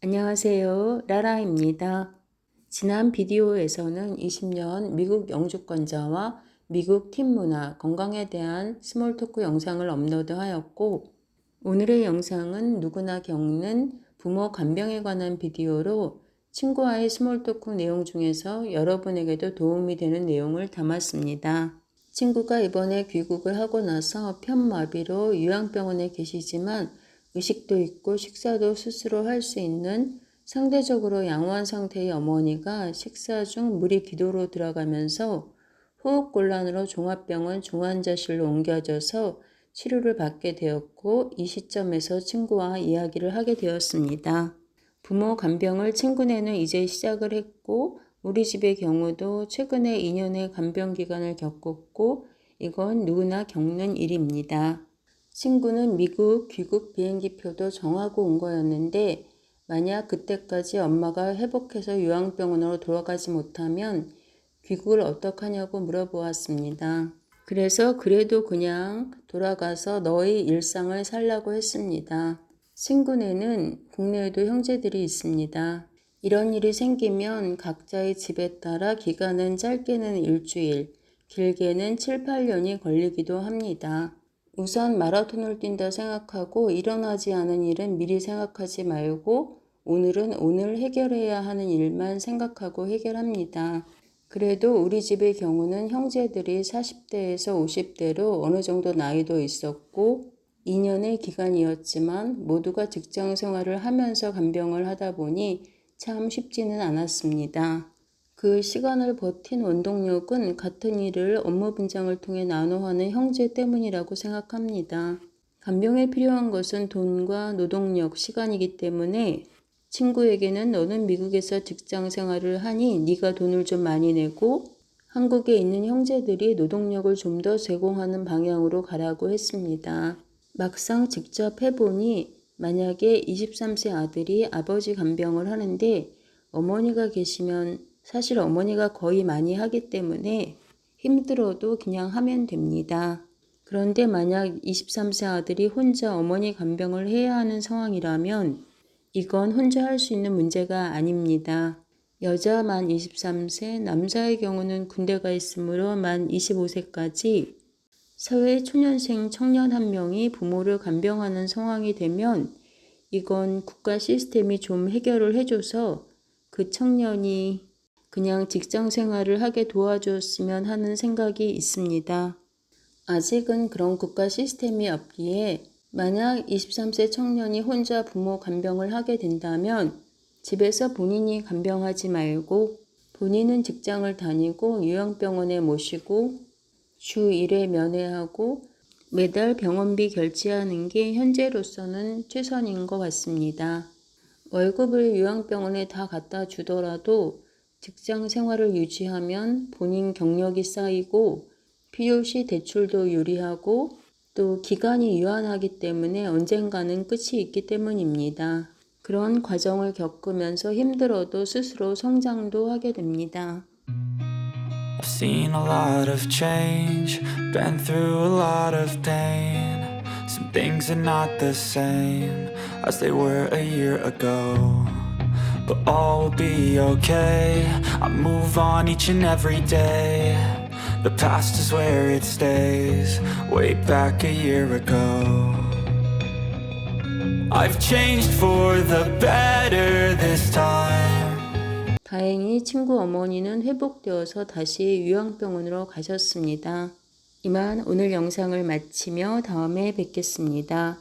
안녕하세요. 라라입니다. 지난 비디오에서는 20년 미국 영주권자와 미국 팀 문화, 건강에 대한 스몰 토크 영상을 업로드하였고, 오늘의 영상은 누구나 겪는 부모 간병에 관한 비디오로 친구와의 스몰 토크 내용 중에서 여러분에게도 도움이 되는 내용을 담았습니다. 친구가 이번에 귀국을 하고 나서 편마비로 요양병원에 계시지만 의식도 있고 식사도 스스로 할 수 있는 상대적으로 양호한 상태의 어머니가 식사 중 물이 기도로 들어가면서 호흡곤란으로 종합병원 중환자실로 옮겨져서 치료를 받게 되었고 이 시점에서 친구와 이야기를 하게 되었습니다. 부모 간병을 친구네는 이제 시작을 했고 우리 집의 경우도 최근에 2년의 간병 기간을 겪었고 이건 누구나 겪는 일입니다. 친구는 미국 귀국 비행기표도 정하고 온 거였는데 만약 그때까지 엄마가 회복해서 요양병원으로 돌아가지 못하면 귀국을 어떡하냐고 물어보았습니다. 그래서 그래도 그냥 돌아가서 너의 일상을 살라고 했습니다. 친구네는 국내에도 형제들이 있습니다. 이런 일이 생기면 각자의 집에 따라 기간은 짧게는 일주일, 길게는 7, 8년이 걸리기도 합니다. 우선 마라톤을 뛴다 생각하고 일어나지 않은 일은 미리 생각하지 말고 오늘은 오늘 해결해야 하는 일만 생각하고 해결합니다. 그래도 우리 집의 경우는 형제들이 40대에서 50대로 어느 정도 나이도 있었고 2년의 기간이었지만 모두가 직장 생활을 하면서 간병을 하다 보니 참 쉽지는 않았습니다. 그 시간을 버틴 원동력은 같은 일을 업무 분장을 통해 나눠 하는 형제 때문이라고 생각합니다. 간병에 필요한 것은 돈과 노동력, 시간이기 때문에 친구에게는 너는 미국에서 직장 생활을 하니 네가 돈을 좀 많이 내고 한국에 있는 형제들이 노동력을 좀 더 제공하는 방향으로 가라고 했습니다. 막상 직접 해보니 만약에 23세 아들이 아버지 간병을 하는데 어머니가 계시면 사실 어머니가 거의 많이 하기 때문에 힘들어도 그냥 하면 됩니다. 그런데 만약 23세 아들이 혼자 어머니 간병을 해야 하는 상황이라면 이건 혼자 할 수 있는 문제가 아닙니다. 여자 만 23세, 남자의 경우는 군대가 있으므로 만 25세까지 사회 초년생 청년 한 명이 부모를 간병하는 상황이 되면 이건 국가 시스템이 좀 해결을 해줘서 그 청년이 그냥 직장 생활을 하게 도와줬으면 하는 생각이 있습니다. 아직은 그런 국가 시스템이 없기에 만약 23세 청년이 혼자 부모 간병을 하게 된다면 집에서 본인이 간병하지 말고 본인은 직장을 다니고 요양병원에 모시고 주 1회 면회하고 매달 병원비 결제하는 게 현재로서는 최선인 것 같습니다. 월급을 요양병원에 다 갖다 주더라도 직장 생활을 유지하면 본인 경력이 쌓이고 필요시 대출도 유리하고 또 기간이 유한하기 때문에 언젠가는 끝이 있기 때문입니다. 그런 과정을 겪으면서 힘들어도 스스로 성장도 하게 됩니다. I've seen a lot of change, been through a lot of pain. Some things are not the same as they were a year ago. But all will be okay. I move on each and every day. The past is where it stays, way back a year ago. I've changed for the better this time. 다행히 친구 어머니는 회복되어서 다시 요양병원으로 가셨습니다. 이만 오늘 영상을 마치며 다음에 뵙겠습니다.